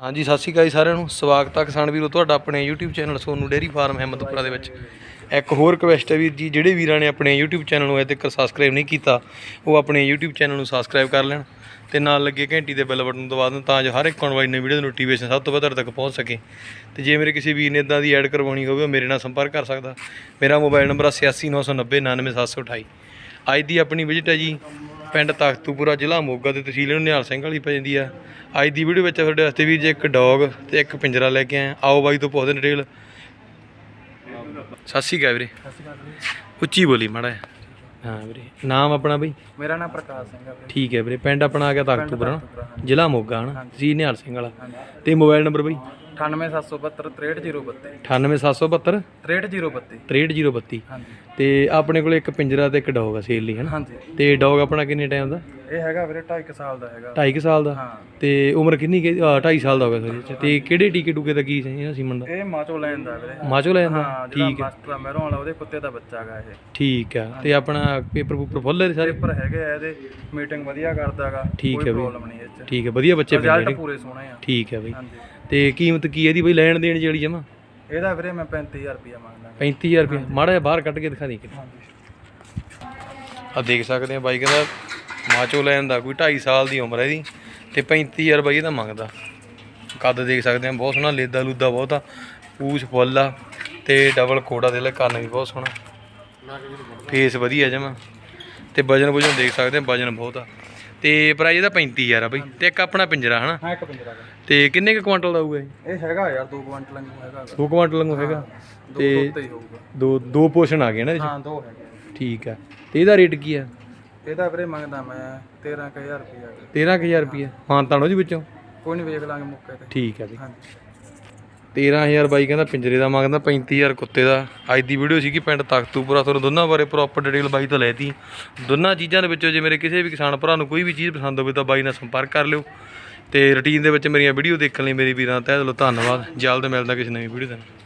ਹਾਂਜੀ, ਸਤਿ ਸ਼੍ਰੀ ਅਕਾਲ ਜੀ ਸਾਰਿਆਂ ਨੂੰ। ਸਵਾਗਤ ਹੈ ਕਿਸਾਨ ਵੀਰੋ ਤੁਹਾਡਾ ਆਪਣੇ YouTube channel Sonu dairy farm Ahmadpura ਦੇ ਵਿੱਚ। ਇੱਕ ਹੋਰ ਰਿਕਵੈਸਟ ਹੈ ਵੀਰ ਜੀ, ਜਿਹੜੇ ਵੀਰਾਂ ਨੇ ਆਪਣੇ YouTube ਚੈਨਲ ਨੂੰ ਅਜੇ ਤੱਕ ਸਬਸਕ੍ਰਾਈਬ ਨਹੀਂ ਕੀਤਾ, ਉਹ ਆਪਣੇ YouTube ਚੈਨਲ ਨੂੰ ਸਬਸਕ੍ਰਾਈਬ ਕਰ ਲੈਣ ਤੇ ਨਾਲ ਲੱਗੇ ਘੰਟੀ ਦੇ ਬੈਲ ਬਟਨ ਨੂੰ ਦਬਾ ਦੇਣ ਤਾਂ ਜੋ ਹਰ ਇੱਕ ਆਉਣ ਵਾਲੀ ਨਵੀਂ ਵੀਡੀਓ ਦੀ ਨੋਟੀਫਿਕੇਸ਼ਨ ਸਭ ਤੋਂ ਵੱਧ ਤੁਹਾਡੇ ਤੱਕ ਪਹੁੰਚ ਸਕੇ। ਤੇ ਜੇ ਮੇਰੇ ਕਿਸੇ ਵੀਰ ਨੇ ਇਦਾਂ ਦੀ ਐਡ ਕਰਵਾਉਣੀ ਹੋਵੇ, ਉਹ ਮੇਰੇ ਨਾਲ ਸੰਪਰਕ ਕਰ ਸਕਦਾ। ਮੇਰਾ ਮੋਬਾਈਲ ਨੰਬਰ 8699099728 ਅੱਜ ਦੀ ਆਪਣੀ ਵਿਜ਼ਿਟ ਹੈ ਜੀ ਪਿੰਡ ਤਖਤੂਪੁਰਾ ਜ਼ਿਲ੍ਹਾ ਮੋਗਾ ਤੇ ਤਹਿਸੀਲ ਨਿਹਾਲ ਸਿੰਘ ਵਾਲੀ ਪੈ ਜਾਂਦੀ ਆ। ਅੱਜ ਦੀ ਵੀਡੀਓ ਵਿੱਚ ਤੁਹਾਡੇ ਵਾਸਤੇ ਵੀ ਜੇ ਇੱਕ ਡੌਗ ਤੇ ਇੱਕ ਪਿੰਜਰਾ ਲੈ ਕੇ ਆਏ ਹਾਂ। ਆਓ ਬਾਈ ਤੋਂ ਪੁੱਛਦੇ ਡਿਟੇਲ ਸਤਿ ਸ਼੍ਰੀ ਅਕਾਲ ਵੀਰੇ। ਉੱਚੀ ਬੋਲੀ ਮਾੜਾ। ਹਾਂ ਵੀਰੇ। ਨਾਮ ਆਪਣਾ ਬਈ? ਮੇਰਾ ਨਾਮ ਪ੍ਰਕਾਸ਼ ਸਿੰਘ ਹੈ ਵੀਰੇ। ਠੀਕ ਹੈ ਵੀਰੇ। ਪਿੰਡ ਆਪਣਾ ਆ ਗਿਆ ਤਖਤੂਪੁਰਾ ਨਾ? ਜ਼ਿਲ੍ਹਾ ਮੋਗਾ ਹਨਾ। ਤਹਿਸੀਲ ਨਿਹਾਲ ਸਿੰਘ ਵਾਲਾ। ਤੇ ਮੋਬਾਈਲ ਨੰਬਰ ਬਈ? 98772 98772 63032 63032 ਹਾਂਜੀ ਤੇ ਆਪਣੇ ਕੋਲ ਇੱਕ ਪਿੰਜਰਾ ਤੇ ਇੱਕ ਡੌਗ ਆ ਸੇਲ ਲਈ ਹਨਾ ਹਾਂਜੀ ਤੇ ਡੌਗ ਆਪਣਾ ਕਿੰਨੇ ਟਾਈਮ ਦਾ ਇਹ ਹੈਗਾ ਵੀਰੇ 2.5 ਸਾਲ ਦਾ ਹੈਗਾ 2.5 ਸਾਲ ਦਾ ਹਾਂ ਤੇ ਉਮਰ ਕਿੰਨੀ ਕਿ 2.5 ਸਾਲ ਦਾ ਹੋ ਗਿਆ ਸਰ ਤੇ ਕਿਹੜੇ ਟੀਕੇ ਟੂਕੇ ਦਾ ਕੀ ਸੀ ਸੀਮਨ ਦਾ ਇਹ ਮਾਚੋ ਲੈਣ ਦਾ ਵੀਰੇ ਮਾਚੋ ਲੈ ਜਾਂਦਾ ਠੀਕ ਹੈ ਮਾਸਟਰ ਮਹਿਰੋਂ ਵਾਲਾ ਉਹਦੇ ਕੁੱਤੇ ਦਾ ਬੱਚਾ ਹੈਗਾ ਇਹ ਠੀਕ ਆ ਤੇ ਆਪਣਾ ਪੇਪਰ ਪੂਪਰ ਫੁੱਲ ਹੈ ਸਾਰੇ ਪੇਪਰ ਹੈਗੇ ਆ ਇਹਦੇ ਮੀਟਿੰਗ ਵਧੀਆ ਕਰਦਾਗਾ ਕੋਈ ਪ੍ਰੋਬਲਮ ਨਹੀਂ ਇਹ ਚ ਠੀਕ ਹੈ ਵਧੀਆ ਬੱਚੇ ਪੈਂਦੇ ਪੂਰੇ ਸੋਹਣੇ ਆ ਠੀਕ ਹੈ ਬਈ ਤੇ ਕੀਮਤ ਕੀ ਹੈ ਇਹਦੀ ਬਈ ਲੈਣ ਦੇਣ ਜਿਹੜੀ ਜਮਾ? ਇਹਦਾ ਵੀਰੇ ਮੈਂ 35000 ਰੁਪਇਆ ਮੰਗਦਾ। 35000 ਰੁਪਏ ਮਾੜਾ ਜਿਹਾ ਬਾਹਰ ਕੱਢ ਕੇ ਦਿਖਾ ਦੇ ਆ ਦੇਖ ਸਕਦੇ ਆ ਬਾਈ ਕਹਿੰਦਾ ਮਾਚੋ ਲੈਣ ਦਾ ਕੋਈ 2.5 ਸਾਲ ਦੀ ਉਮਰ ਹੈ ਇਹਦੀ ਤੇ 35000 ਬਾਈ ਇਹਦਾ ਮੰਗਦਾ। ਕੱਦ ਦੇਖ ਸਕਦੇ ਆ ਬਹੁਤ ਸੋਹਣਾ ਲੇਦਾ ਲੂਦਾ ਬਹੁਤ ਆ ਪੂਛ ਫੁੱਲ ਆ ਤੇ ਡਬਲ ਕੋੜਾ ਦੇ ਲੈ ਕੰਨ ਵੀ ਬਹੁਤ ਸੋਹਣਾ। ਫੇਸ ਵਧੀਆ ਜਮਾ। ਤੇ ਵਜਨ ਵਜਨ ਦੇਖ ਸਕਦੇ ਆ ਵਜਨ ਬਹੁਤ ਆ। ਤੇ ਪ੍ਰਾਈਸ ਇਹਦਾ 35000 ਆ ਬਾਈ ਤੇ ਇੱਕ ਆਪਣਾ ਪਿੰਜਰਾ ਹਨਾ? ਹਾਂ ਇੱਕ ਪਿੰਜਰਾ ਤੇ ਕਿੰਨੇ ਕੁ ਕੁਆਂਟਲ ਦਾ ਹੋਊਗਾ ਇਹ? ਇਹ ਹੈਗਾ ਯਾਰ 2 ਕੁਇੰਟਲ ਵਾਂਗੂ ਹੈਗਾ ਗਾ। 2 ਕੁਆਂਟਲ ਵਾਂਗੂ ਹੈਗਾ? ਤੇ ਹੀ ਦੋ ਦੋ ਪੋਰਸ਼ਨ ਆ ਗਏ ਨਾ ਹਾਂ ਦੋ ਹੈਗੇ ਠੀਕ ਆ। ਤੇ ਇਹਦਾ ਰੇਟ ਕੀ ਆ? ਇਹਦਾ ਵੀਰੇ ਮੰਗਦਾ ਮੈਂ 13000 ਰੁਪਇਆ। 13000 ਰੁਪਏ ਮਾਨਤਾਣੋ ਜੀ ਵਿੱਚੋਂ? ਕੋਈ ਨਹੀਂ ਵੇਖ ਲਾਂਗੇ ਮੌਕੇ ਤੇ। ਠੀਕ ਹੈ ਬਈ। ਹਾਂਜੀ। 13000 ਬਾਈ ਕਹਿੰਦਾ ਪਿੰਜਰੇ ਦਾ ਮੰਗਦਾ 35000 ਕੁੱਤੇ ਦਾ। ਅੱਜ ਦੀ ਵੀਡੀਓ ਸੀਗੀ ਪਿੰਡ ਤਖਤੂਪੁਰਾ, ਤੁਹਾਨੂੰ ਦੋਨਾਂ ਬਾਰੇ ਪ੍ਰੋਪਰ ਡਿਟੇਲ ਬਾਈ ਤੋਂ ਲੈਤੀ ਦੋਨਾਂ ਚੀਜ਼ਾਂ ਦੇ ਵਿੱਚੋਂ ਜੇ ਮੇਰੇ ਕਿਸੇ ਵੀ ਕਿਸਾਨ ਭਰਾ ਨੂੰ ਕੋਈ ਵੀ ਚੀਜ਼ ਪਸੰਦ ਹੋਵੇ ਤਾਂ ਬਾਈ ਨਾਲ ਸੰਪਰਕ ਕਰ ਲਿਓ। ਤੇ ਰੁਟੀਨ ਦੇ ਵਿੱਚ ਮੇਰੀਆਂ ਵੀਡੀਓ ਦੇਖਣ ਲਈ ਮੇਰੀ ਵੀਰਾਂ ਤਹਿ ਦਿਲੋਂ ਧੰਨਵਾਦ। ਜਲਦ ਮਿਲਦਾ ਕਿਸੇ ਨਵੀਂ ਵੀਡੀਓ ਦੇ ਨਾਲ।